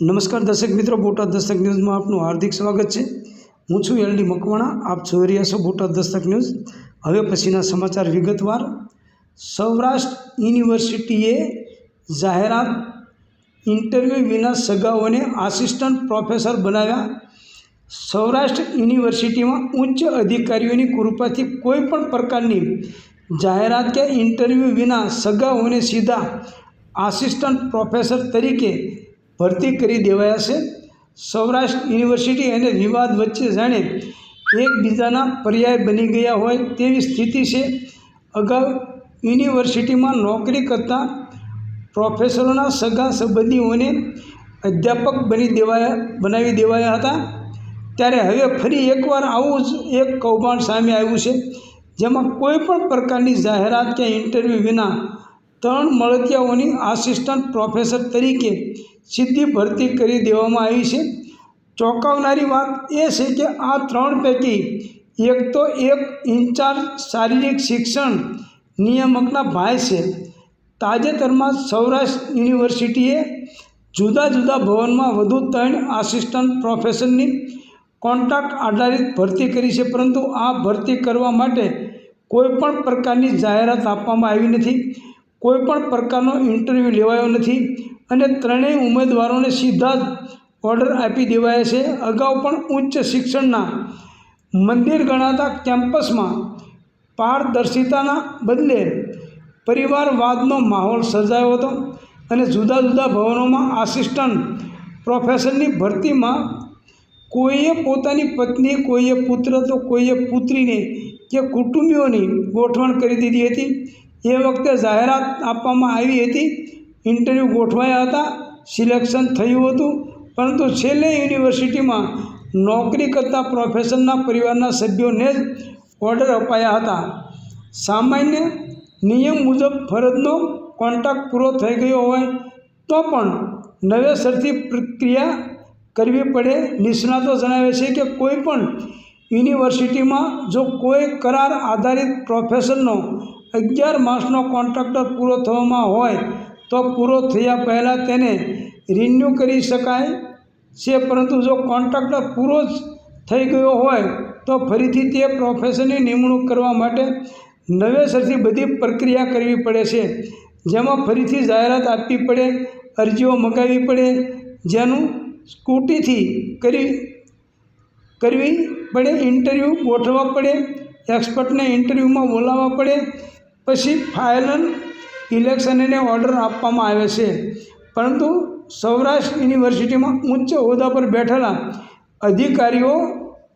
નમસ્કાર દર્શક મિત્રો, બોટાદ દસ્તક ન્યૂઝમાં આપનું હાર્દિક સ્વાગત છે. હું છું એલડી મકવાણા, આપ જોઈ રહ્યા છો બોટાદ દસ્તક ન્યૂઝ. હવે પછીના સમાચાર વિગતવાર. સૌરાષ્ટ્ર યુનિવર્સિટીએ જાહેરાત ઇન્ટરવ્યૂ વિના સગાઓને આસિસ્ટન્ટ પ્રોફેસર બનાવ્યા. સૌરાષ્ટ્ર યુનિવર્સિટીમાં ઉચ્ચ અધિકારીઓની કૃપાથી કોઈ પણ પ્રકારની જાહેરાત કે ઇન્ટરવ્યૂ વિના સગાઓને સીધા આસિસ્ટન્ટ પ્રોફેસર તરીકે ભરતી કરી દેવાયા છે. સૌરાષ્ટ્ર યુનિવર્સિટી અને વિવાદ વચ્ચે જાણે એકબીજાના પર્યાય બની ગયા હોય તેવી સ્થિતિ છે. અગાઉ યુનિવર્સિટીમાં નોકરી કરતા પ્રોફેસરોના સગા સંબંધીઓને અધ્યાપક બની દેવાયા, બનાવી દેવાયા હતા. ત્યારે હવે ફરી એકવાર આવું જ એક કૌભાંડ સામે આવ્યું છે, જેમાં કોઈ પણ પ્રકારની જાહેરાત કે ઇન્ટરવ્યૂ વિના ત્રણ મળતિયાઓની આસિસ્ટન્ટ પ્રોફેસર તરીકે સીધી ભરતી કરી દેવામાં આવી છે. ચોંકાવનારી વાત એ છે કે આ ત્રણ પૈકી એક તો એક ઇન્ચાર્જ શારીરિક શિક્ષણ નિયામકના ભાઈ છે. તાજેતરમાં સૌરાષ્ટ્ર યુનિવર્સિટીએ જુદા જુદા ભવનમાં વધુ ત્રણ આસિસ્ટન્ટ પ્રોફેસરની કોન્ટ્રાક્ટ આધારિત ભરતી કરી છે, પરંતુ આ ભરતી કરવા માટે કોઈપણ પ્રકારની જાહેરાત આપવામાં આવી નથી. કોઈપણ પ્રકારનો ઇન્ટરવ્યૂ લેવાયો નથી. અને ત્રણેય ઉમેદવારોને સીધા જ ઓર્ડર આપી દેવાયા છે. અગાઉ પણ ઉચ્ચ શિક્ષણના મંદિર ગણાતા કેમ્પસમાં પારદર્શિતાના બદલે પરિવારવાદનો માહોલ સર્જાયો હતો અને જુદા જુદા ભવનોમાં આસિસ્ટન્ટ પ્રોફેસરની ભરતીમાં કોઈએ પોતાની પત્ની, કોઈએ પુત્ર તો કોઈએ પુત્રીને કે કુટુંબીઓની ગોઠવણ કરી દીધી હતી. એ વખતે જાહેરાત આપવામાં આવી હતી ઇન્ટરવ્યૂ ગોઠવાયા હતા, સિલેક્શન થયું હતું, પરંતુ છેલ્લે યુનિવર્સિટીમાં નોકરી કરતા પ્રોફેસરના પરિવારના સભ્યોને જ ઓર્ડર અપાયા હતા. સામાન્ય નિયમ મુજબ ફરજનો કોન્ટ્રાક્ટ પૂરો થઈ ગયો હોય તો પણ નવેસરથી પ્રક્રિયા કરવી પડે. નિષ્ણાતો જણાવે છે કે કોઈ પણ યુનિવર્સિટીમાં જો કોઈ કરાર આધારિત પ્રોફેશનનો અગિયાર માસનો કોન્ટ્રાક્ટર પૂરો થવામાં હોય તો પૂરો થયા પહેલાં તેને રિન્યૂ કરી શકાય છે, પરંતુ જો કોન્ટ્રાક્ટર પૂરો જ થઈ ગયો હોય, તો ફરીથી તે પ્રોફેશનની નિમણૂક કરવા માટે નવેસરથી બધી પ્રક્રિયા કરવી પડે છે. જેમાં ફરીથી જાહેરાત આપવી પડે, અરજીઓ મગાવવી પડે, જેનું સ્કૂટીથી કરી, કરવી પડે ઇન્ટરવ્યૂ ગોઠવવા પડે એક્સપર્ટને ઇન્ટરવ્યૂમાં બોલાવવા પડે, પછી ફાઇનલ ઇલેક્શનને ઓર્ડર આપવામાં આવે છે. પરંતુ સૌરાષ્ટ્ર યુનિવર્સિટીમાં ઉચ્ચ હોદ્દા પર બેઠેલા અધિકારીઓ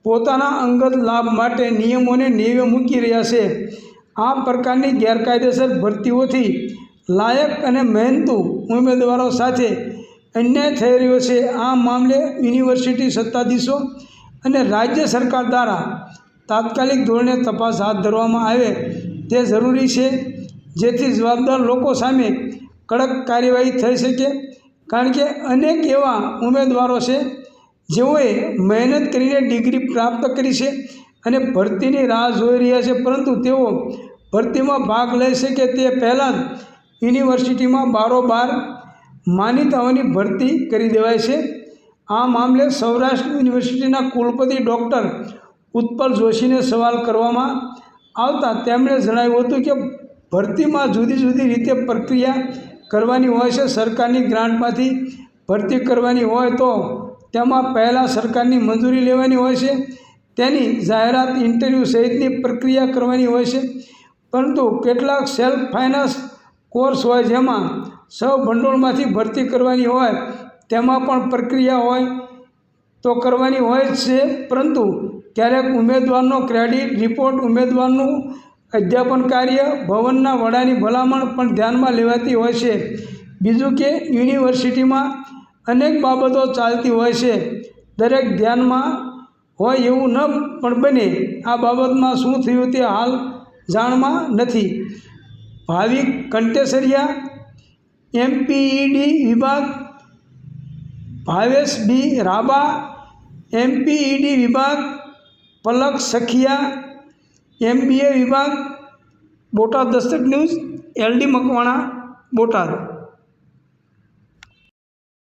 પોતાના અંગત લાભ માટે નિયમોને નેવે મૂકી રહ્યા છે. આ પ્રકારની ગેરકાયદેસર ભરતીઓથી લાયક અને મહેનતુ ઉમેદવારો સાથે અન્યાય થઈ રહ્યો છે. આ મામલે યુનિવર્સિટી સત્તાધીશો અને રાજ્ય સરકાર દ્વારા તાત્કાલિક ધોરણે તપાસ હાથ ધરવામાં આવે તે જરૂરી છે. જેથી જવાબદાર લોકો સામે કડક કાર્યવાહી થઈ શકે. કારણ કે અનેક એવા ઉમેદવારો છે, જેઓએ મહેનત કરીને ડિગ્રી પ્રાપ્ત કરી છે અને ભરતીની રાહ જોઈ રહ્યા છે. પરંતુ તેઓ ભરતીમાં ભાગ લઈ શકે તે પહેલાં જ યુનિવર્સિટીમાં બારોબાર માન્યતાઓની ભરતી કરી દેવાય છે. આ મામલે સૌરાષ્ટ્ર યુનિવર્સિટીના કુલપતિ ડૉક્ટર ઉત્પલ જોશીને સવાલ કરવામાં આવતા તેમણે જણાવ્યું હતું કે ભરતીમાં જુદી જુદી રીતે પ્રક્રિયા કરવાની હોય છે. સરકારની ગ્રાન્ટમાંથી ભરતી કરવાની હોય તો તેમાં પહેલાં સરકારની મંજૂરી લેવાની હોય છે. તેની જાહેરાત, ઇન્ટરવ્યૂ સહિતની પ્રક્રિયા કરવાની હોય છે. પરંતુ કેટલાક સેલ્ફ ફાઇનાન્સ કોર્સ હોય જેમાં સૌ ભંડોળમાંથી ભરતી કરવાની હોય, તેમાં પણ પ્રક્રિયા હોય તો કરવાની હોય છે. પરંતુ ક્યારેક ઉમેદવારનો ક્રેડિટ, રિપોર્ટ ઉમેદવારનું અધ્યાપન કાર્ય ભવનના વડાની ભલામણ પણ ધ્યાનમાં લેવાતી હોય છે. બીજું કે, યુનિવર્સિટીમાં અનેક બાબતો ચાલતી હોય છે. દરેક ધ્યાનમાં હોય એવું ન પણ બને. આ બાબતમાં શું થયું તે હાલ જાણમાં નથી. ભાવિક કંટેસરિયા, એમપીઈડી વિભાગ, ભાવેશ બી રાબા, એમપીઈડી વિભાગ, પલક સખિયા એમબીએ વિભાગ બોટાદ દસ્તક ન્યૂઝ એલડી મકવાણા બોટાદ.